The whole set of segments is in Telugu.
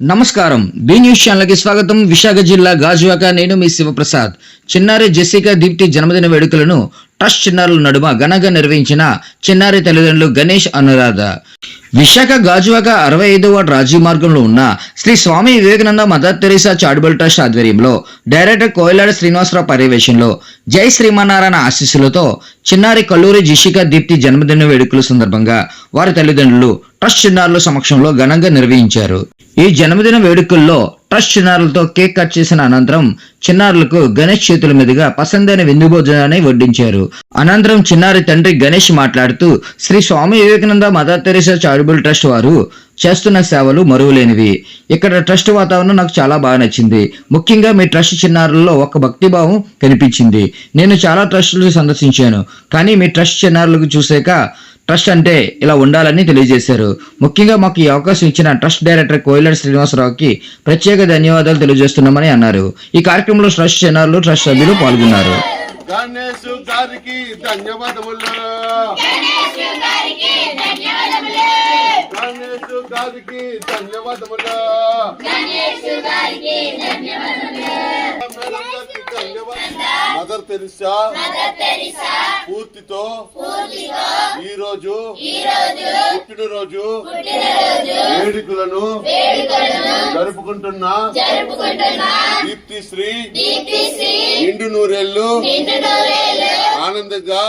నమస్కారం. బి న్యూస్ ఛానల్కి స్వాగతం. విశాఖ జిల్లా గాజువాక నేను మీ శివప్రసాద్. చిన్నారి జెసికా దీప్తి జన్మదిన వేడుకలను ట్రస్ట్ చిన్నారుల నడుమ ఘనంగా నిర్వహించిన చిన్నారి తల్లిదండ్రులు గణేష్ అనురాధ. విశాఖ గాజువాక అరవై ఐదవ వార్డు రాజీవ్ మార్గంలో ఉన్న Shri Swami Vivekananda Mother Teresa charitable trust ఆధ్వర్యంలో డైరెక్టర్ కోయిలాడ శ్రీనివాసరావు పర్యవేశంలో జై శ్రీమన్నారాయణ ఆశీస్సులతో చిన్నారి కల్లూరి జిషికా దీప్తి జన్మదిన వేడుకల సందర్భంగా వారి తల్లిదండ్రులు ట్రస్ట్ చిన్నారుల సమక్షంలో ఘనంగా నిర్వహించారు. ఈ జన్మదిన వేడుకల్లో ట్రస్ట్ చిన్నారులతో కేక్ కట్ చేసిన అనంతరం చిన్నారులకు గణేష్ చేతుల మీదుగా పసందైన విందు భోజనాన్ని వడ్డించారు. అనంతరం చిన్నారి తండ్రి గణేష్ మాట్లాడుతూ Shri Swami Vivekananda Mother Teresa charitable trust వారు చేస్తున్న సేవలు మరువలేనివి. ఇక్కడ ట్రస్ట్ వాతావరణం నాకు చాలా బాగా నచ్చింది. ముఖ్యంగా మీ ట్రస్ట్ చిన్నారుల్లో ఒక భక్తిభావం కనిపించింది. నేను చాలా ట్రస్టులు సందర్శించాను. కానీ మీ ట్రస్ట్ చిన్నారులకు చూసాక ట్రస్ట్ అంటే ఇలా ఉండాలని తెలియజేశారు. ముఖ్యంగా మాకు ఈ అవకాశం ఇచ్చిన ట్రస్ట్ డైరెక్టర్ కోయిలర్ శ్రీనివాసరావుకి ప్రత్యేక ధన్యవాదాలు తెలియజేస్తున్నామని అన్నారు. ఈ కార్యక్రమంలో ట్రస్ట్ చిన్నారులు ట్రస్ట్ సభ్యులు పాల్గొన్నారు. గణేష్ గారికి ధన్యవాదములు. గణేష్ గారికి ధన్యవాదములు. మేడంగారికి ధన్యవాదాలు. Mother Teresa. పూర్తితో. ఈ రోజు. పుట్టినరోజు వేడుకలను. జరుపుకుంటున్న. దీప్తి శ్రీ. నిండు నూరేళ్ళు ఆనందంగా.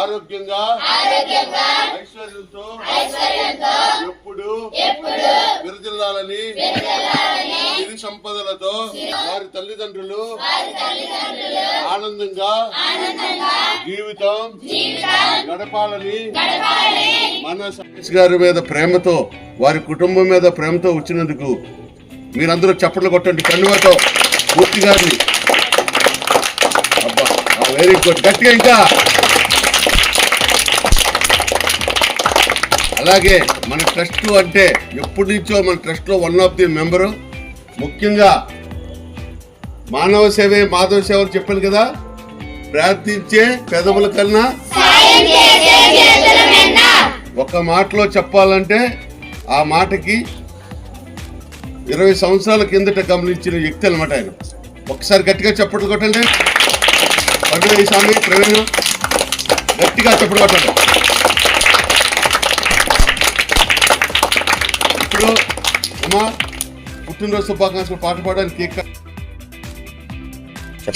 ఆరోగ్యంగా ఐశ్వర్యంతో ఎప్పుడు విరజిల్లాలని సిరి సంపదలతో వారి తల్లిదండ్రులు ఆనందంగా జీవితం గడపాలని మన సతీష్ గారి మీద ప్రేమతో వారి కుటుంబం మీద ప్రేమతో వచ్చినందుకు మీరందరూ చప్పట్లు కొట్టండి. కన్నువతో పూర్తి గారిని అబ్బా వెరీ గుడ్ గట్టిగా ఇంకా అలాగే మన ట్రస్ట్ అంటే ఎప్పటి నుంచో మన ట్రస్ట్లో వన్ ఆఫ్ ది మెంబరు ముఖ్యంగా మానవ సేవే మాధవ సేవ అని చెప్పాను కదా. ప్రార్థించే పెదవుల కన్నా ఒక మాటలో చెప్పాలంటే ఆ మాటకి ఇరవై సంవత్సరాల కిందట గమనించిన వ్యక్తి అనమాట ఆయన. ఒకసారి గట్టిగా చప్పట్లు కొట్టండి. పండుగ స్వామి ప్రవీణ్. గట్టిగా చప్పట్లు కొట్టండి. ఇప్పుడు అమ్మా పుట్టినరోజు శుభాకాంక్షలు పాట పాడడానికి కేక్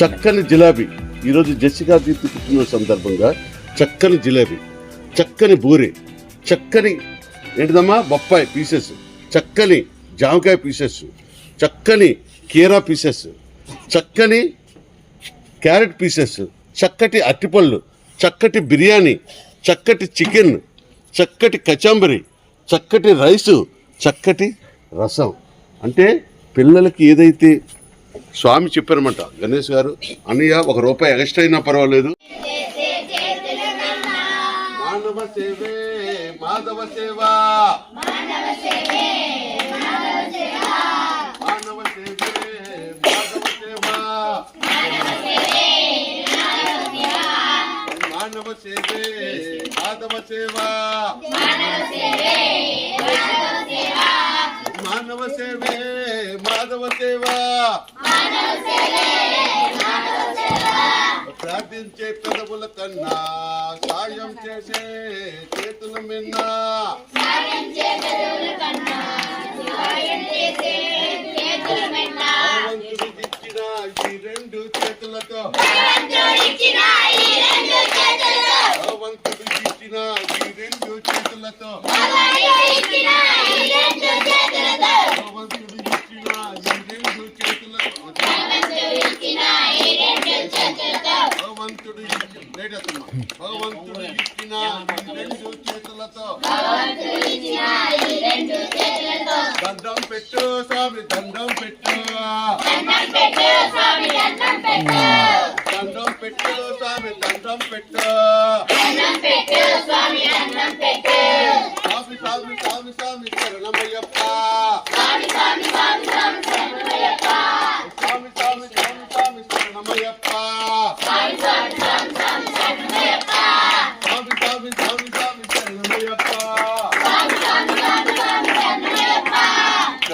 చక్కని జిలాబీ. ఈరోజు జెస్సికా దీప్తి పుట్టినరోజు సందర్భంగా చక్కని జిలాబీ చక్కని బూరి చక్కని ఏంటిదమ్మా? బొప్పాయి పీసెస్ చక్కని జామకాయ పీసెస్ చక్కని కీరా పీసెస్ చక్కని క్యారెట్ పీసెస్ చక్కటి అట్టిపళ్ళు చక్కటి బిర్యానీ చక్కటి చికెన్ చక్కటి కచాంబరి చక్కటి రైసు చక్కటి రసం. అంటే పిల్లలకి ఏదైతే స్వామి చెప్పారన్నమాట గణేష్ గారు అన్నయ్య ఒక రూపాయి ఎక్స్ట్రా అయినా పర్వాలేదు. మానవ సేవే మాధవ సేవ. మానవ సేవే మాధవ సేవ. మానవ సేవే మాధవ సేవ. మానవ సేవే మాధవ సేవా ప్రార్థించే పెదవుల కన్నా సాయం చేసే చేతుల మిన్నా. ఇచ్చిన ఈ రెండు చేతులతో. భగవంతుడు ఇచ్చిన ఈ రెండు చేతులతో. చేతులతో. దండం పెట్టు స్వామి దండం పెట్టు. దండం పెట్టు స్వామి దండం పెట్టు దండం పెట్టు.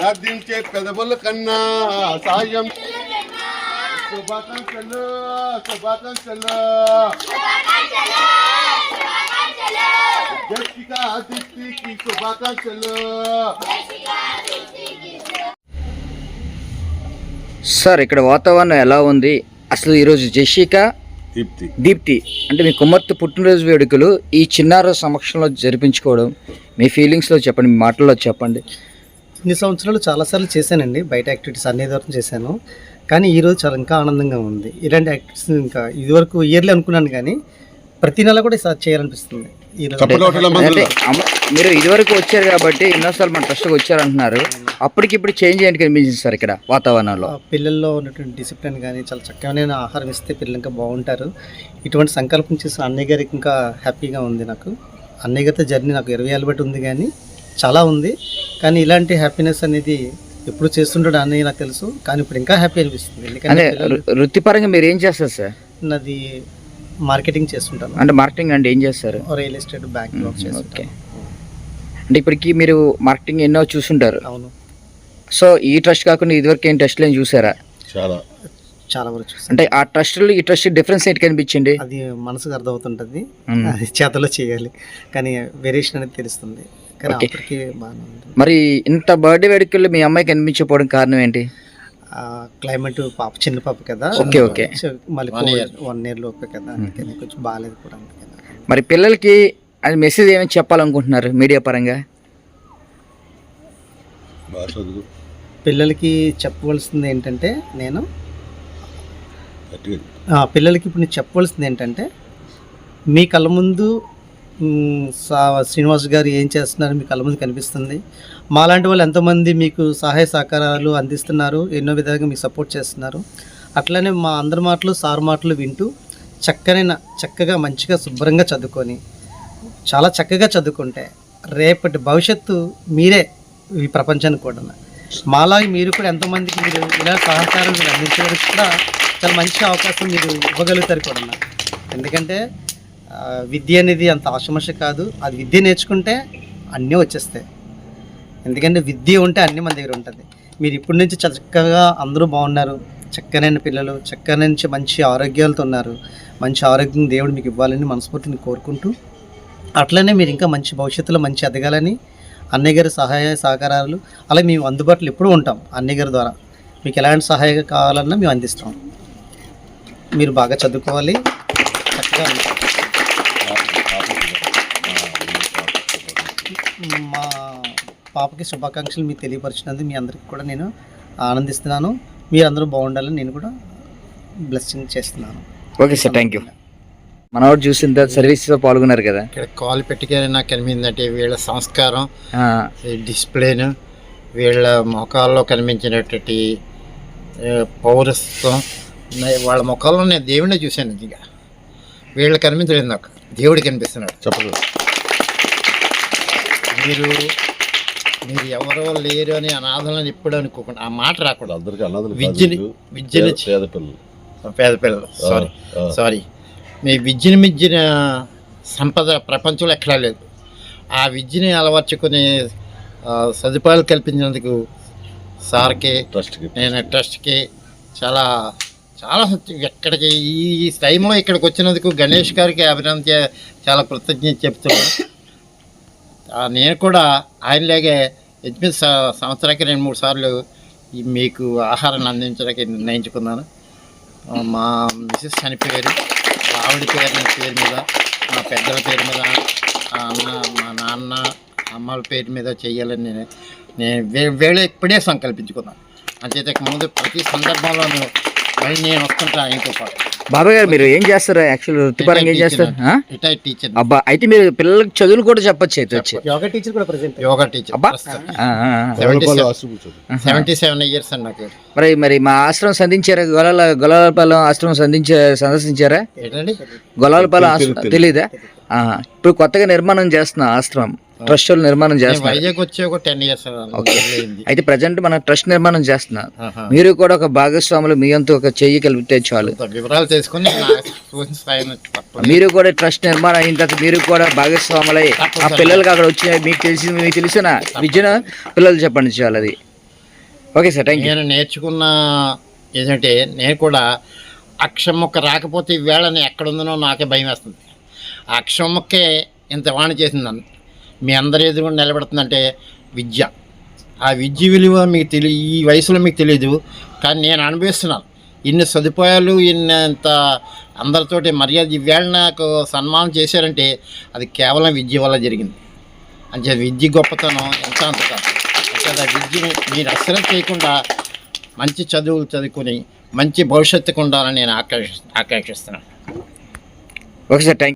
ప్రార్థించే పెదవుల కన్నా సాయం. శుభాకాంక్షలు శుభాకాంక్షలు. జస్టిక శుభాకాంక్షలు. సార్ ఇక్కడ వాతావరణం ఎలా ఉంది? అసలు ఈరోజు జెషిక దీప్తి. దీప్తి అంటే మీ కుమార్తె పుట్టినరోజు వేడుకలు ఈ చిన్నార సమక్షంలో జరిపించుకోవడం మీ ఫీలింగ్స్లో చెప్పండి మీ మాటల్లో చెప్పండి. ఇన్ని సంవత్సరాలు చాలాసార్లు చేశానండి. బయట యాక్టివిటీస్ అన్ని దూరం చేశాను. కానీ ఈరోజు చాలా ఇంకా ఆనందంగా ఉంది. ఇలాంటి యాక్టివిటీస్ ఇంకా ఇదివరకు ఇయర్లీ అనుకున్నాను కానీ ప్రతి నెల కూడా ఈసారి చేయాలనిపిస్తుంది. అంటే మీరు ఇదివరకు వచ్చారు కాబట్టి ఎన్నోసార్లు మన ట్రస్ట్కి వచ్చారు అంటున్నారు అప్పటికిప్పుడు చేంజ్ ఏంటి కనిపించింది సార్ ఇక్కడ వాతావరణంలో? ఆ పిల్లల్లో ఉన్నటువంటి డిసిప్లిన్ కానీ చాలా చక్కగా ఆహారం ఇస్తే పిల్లలు ఇంకా బాగుంటారు. ఇటువంటి సంకల్పం చేసిన అన్నయ్య గారికి ఇంకా హ్యాపీగా ఉంది నాకు. అన్నయ్య గారితో జర్నీ నాకు ఇరవై ఏళ్ళు బట్టి ఉంది కానీ చాలా ఉంది. కానీ ఇలాంటి హ్యాపీనెస్ అనేది ఎప్పుడు చేస్తుంటాడు అన్నయ్య నాకు తెలుసు. కానీ ఇప్పుడు ఇంకా హ్యాపీ అనిపిస్తుంది. అంటే ఎందుకంటే వృత్తిపరంగా మీరు ఏం చేస్తారు సార్? నాది మార్కెటింగ్ చేస్తుంటాను. అంటే మార్కెటింగ్ అంటే ఏం చేస్తారు? రియల్ ఎస్టేట్ బ్యాంక్ చేస్తుంటాను. అంటే ఇప్పటికి మీరు మార్కెటింగ్ ఎన్నో చూసుంటారు. అవును. సో ఈ ట్రస్ట్ కాకుండా ఇదివరకు ఏం ట్రస్ట్లు ఏం చూసారా? చాలా. చాలా వరకు అంటే ఆ ట్రస్ట్లో ఈ ట్రస్ట్ డిఫరెన్స్ ఏంటి కనిపించింది? అది మనసుకు అర్థమవుతుంటుంది. అది చేతలో చేయాలి. కానీ వేరియేషన్ అనేది తెలుస్తుంది. మరి ఇంత బర్త్డే వేడుకల్లో మీ అమ్మాయి కనిపించకపోవడం కారణం ఏంటి? క్లైమేట్ పాప చిన్న పాప కదా. okay. సో మళ్ళీ వన్ ఇయర్ లోపే కదా. అందుకని కొంచెం బాగాలేదు కూడా మరి పిల్లలకి అది మెసేజ్ ఏమైనా చెప్పాలనుకుంటున్నారు మీడియా పరంగా? పిల్లలకి చెప్పవలసింది ఏంటంటే నేను పిల్లలకి ఇప్పుడు నేను చెప్పవలసింది ఏంటంటే మీ కళ్ళ ముందు శ్రీనివాస్ గారు ఏం చేస్తున్నారు? మీ కళ్ళ ముందు కనిపిస్తుంది. మాలాంటి వాళ్ళు ఎంతోమంది మీకు సహాయ సహకారాలు అందిస్తున్నారు. ఎన్నో విధాలుగా మీకు సపోర్ట్ చేస్తున్నారు. అట్లనే మా అందరి మాటలు సార్ మాటలు వింటూ చక్కనైన చక్కగా మంచిగా శుభ్రంగా చదువుకొని చాలా చక్కగా చదువుకుంటే రేపటి భవిష్యత్తు మీరే ఈ ప్రపంచానికి కూడా. మాలాగే మీరు కూడా ఎంతోమందికి మీరు ఇలా సహకారం మీరు అందించడానికి కూడా చాలా మంచి అవకాశం మీరు ఇవ్వగలుగుతారు కూడా. ఎందుకంటే విద్య అనేది అంత ఆశమష కాదు. అది విద్య నేర్చుకుంటే అన్నీ వచ్చేస్తాయి. ఎందుకంటే విద్య ఉంటే అన్నీ మన దగ్గర ఉంటుంది. మీరు ఇప్పటి నుంచి చక్కగా అందరూ బాగున్నారు. చక్కనైన పిల్లలు చక్క నుంచి మంచి ఆరోగ్యాలతో ఉన్నారు. మంచి ఆరోగ్యం దేవుడు మీకు ఇవ్వాలని మనస్ఫూర్తిని కోరుకుంటూ అట్లనే మీరు ఇంకా మంచి భవిష్యత్తులో మంచి ఎదగాలని అన్నయ్య గారి సహాయ సహకారాలు అలా మేము అందుబాటులో ఎప్పుడూ ఉంటాం అన్నయ్య గారి ద్వారా. మీకు ఎలాంటి సహాయం కావాలన్నా మేము అందిస్తాం. మీరు బాగా చదువుకోవాలి. చక్కగా ఉంటాం. మా పాపకి శుభాకాంక్షలు మీకు తెలియపరిచినందుకు మీ అందరికి కూడా నేను ఆనందిస్తున్నాను. మీరందరూ బాగుండాలని నేను కూడా బ్లెస్సింగ్ చేస్తున్నాను. ఓకే సార్ థ్యాంక్ యూ మనవాడు చూసిన తర్వాత సర్వీస్లో పాల్గొన్నారు కదా. ఇక్కడ కాలు పెట్టగానే నాకు కనిపించిందంటే వీళ్ళ సంస్కారం డిసిప్లిన్ వీళ్ళ ముఖాల్లో కనిపించినటువంటి నే- వాళ్ళ ముఖాల్లో నేను దేవుడిని చూశాను. ఇక వీళ్ళు కనిపించలేదు నాకు. దేవుడు కనిపిస్తున్నాడు. చెప్పండి మీరు మీరు ఎవరో లేరు అని అనాథలని ఎప్పుడు అనుకోకుండా ఆ మాట రాకూడదు. అందరికీ విద్యని. విద్యని పేద- పిల్లలు. పేద పిల్లలు. సారీ సారీ మీ విద్యను మించిన సంపద ప్రపంచంలో ఎక్కడా లేదు. ఆ విద్యని అలవర్చుకునే సదుపాయాలు కల్పించినందుకు సార్కి ట్రస్ట్కి నేను ట్రస్ట్కి చాలా చాలా. ఎక్కడికి ఈ టైంలో ఇక్కడికి వచ్చినందుకు గణేష్ గారికి అభినందన చాలా కృతజ్ఞత చెప్తున్నాను. నేను కూడా ఆయనలాగే ఎనిమిది సంవత్సరానికి రెండు మూడు సార్లు మీకు ఆహారాన్ని అందించడానికి నిర్ణయించుకున్నాను. మా మిసెస్ చనిపోయారు. ఆవిడ పేరు నా పేరు మీద మా పెద్దల పేరు మీద అన్న మా నాన్న అమ్మల పేరు మీద చేయాలని నేను నేను వే- వేళ ఇప్పుడే సంకల్పించుకున్నాను. అంచేత ముందు ప్రతి సందర్భంలోనూ మళ్ళీ నేను వస్తుంటా ఇంకో పాటు. బాబాయ్ గారు మీరు ఏం చేస్తారు? యాక్చువల్ వృత్తిపరంగా ఏం చేస్తారు? టీచర్ అబ్బా అయితే మీరు పిల్లలకి చదువులు కూడా చెప్పొచ్చు అయితే వచ్చి. యోగా టీచర్ కూడా ప్రజెంట్ యోగా టీచర్ అబ్బా. సెవెంటీ సెవెన్ ఇయర్స్ అండి నాకు. మరి మరి మా ఆశ్రమం సంధించారా? గొలాల గొలాలపాలెం ఆశ్రమం సంధించే సందర్శించారా? ఏంటండి? గొలాలపాలెం తెలీదు. ఇప్పుడు కొత్తగా నిర్మాణం చేస్తున్నా ఆశ్రమం. ట్రస్ట్ వాళ్ళు నిర్మాణం నేను చేస్తున్నారు. వైజాగ్ వచ్చి ఒక టెన్ ఇయర్స్ అయింది. అయితే ప్రజెంట్ మన ట్రస్ట్ నిర్మాణం చేస్తున్నారు. మీరు కూడా ఒక భాగస్వాములు మీ అంతా ఒక చెయ్యి కలిపితే చాలు. వివరాలు తెలుసుకుని మీరు కూడా ట్రస్ట్ నిర్మాణం అయిన తర్వాత మీరు కూడా భాగస్వాములై. ఆ పిల్లలకి అక్కడ వచ్చిన మీకు తెలిసి మీకు తెలిసిన విద్యను పిల్లలు చెప్పండి చాలు అది. ఓకే సార్ థ్యాంక్ నేను నేర్చుకున్న ఏంటంటే నేను కూడా అక్షరం మొక్క రాకపోతే ఈ వేళని ఎక్కడుందనో నాకే భయం వేస్తుంది. ఆ అక్షరం మొక్కే ఇంత వాణి చేసింది నన్ను. మీ అందరి ఎదురు నిలబెడుతుందంటే విద్య. ఆ విద్య విలువ మీకు తెలియ ఈ వయసులో మీకు తెలియదు కానీ నేను అనుభవిస్తున్నాను. ఇన్ని సదుపాయాలు ఇన్నంత అందరితోటి మర్యాద ఈవేళ నాకు సన్మానం చేశారంటే అది కేవలం విద్య వల్ల జరిగింది. అంటే విద్య గొప్పతనం ఎంత అంత అంటే ఆ విద్యని మీరు అసలు చేయకుండా మంచి చదువులు చదువుకొని మంచి భవిష్యత్తుకు ఉండాలని నేను ఆకాంక్ష ఆకాంక్షిస్తున్నాను. Okay sir thank